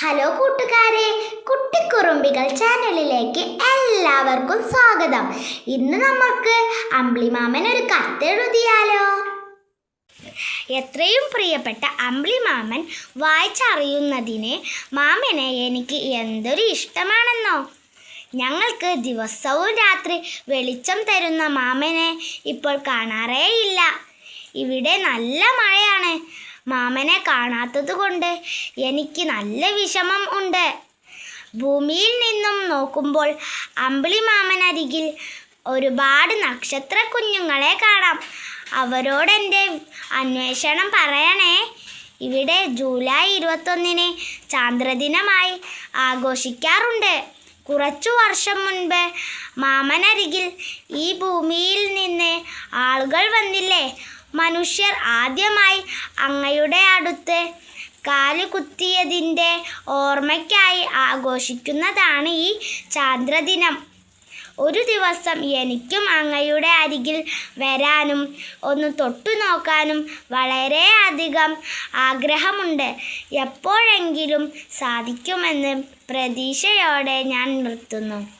Hello കൂട്ടുകാരെ കുട്ടിക്കുറുമ്പികൾ ചാനലിലേക്ക് എല്ലാവർക്കും സ്വാഗതം. ഇന്ന് നമുക്ക് അമ്പിളിമാമൻ ഒരു കത്ത് എഴുതിയാലോ എത്രയും പ്രിയപ്പെട്ട അമ്പിളിമാമൻ വായിച്ചറിയുന്നതിന് മാമനെ എനിക്ക് എന്തൊരു ഇഷ്ടമാണെന്നോ? ഞങ്ങൾക്ക് ദിവസവും രാത്രി വെളിച്ചം തരുന്ന മാമനെ ഇപ്പോൾ കാണാറേയില്ല. ഇവിടെ നല്ല മഴയാണ്. മാമനെ കാണാത്തത് കൊണ്ട് എനിക്ക് നല്ല വിഷമം ഉണ്ട്. ഭൂമിയിൽ നിന്നും നോക്കുമ്പോൾ അമ്പിളി മാമനരികിൽ ഒരുപാട് നക്ഷത്ര കുഞ്ഞുങ്ങളെ കാണാം. അവരോടെന്റെ അന്വേഷണം പറയണേ. ഇവിടെ ജൂലൈ ഇരുപത്തൊന്നിന് ചാന്ദ്രദിനമായി ആഘോഷിക്കാറുണ്ട്. കുറച്ചു വർഷം മുൻപ് മാമനരികിൽ ഈ ഭൂമിയിൽ നിന്ന് ആളുകൾ വന്നില്ലേ? മനുഷ്യർ ആദ്യമായി അങ്ങയുടെ അടുത്ത് കാൽ കുത്തിയതിന്റെ ഓർമ്മയ്ക്കായി ആഘോഷിക്കുന്നതാണ് ഈ ചാന്ദ്രദിനം. ഒരു ദിവസം എനിക്കും അങ്ങയുടെ അരികിൽ വരാനും ഒന്ന് തൊട്ടു നോക്കാനും വളരെയധികം ആഗ്രഹമുണ്ട്. എപ്പോഴെങ്കിലും സാധിക്കുമെന്ന് പ്രതീക്ഷയോടെ ഞാൻ നിർത്തുന്നു.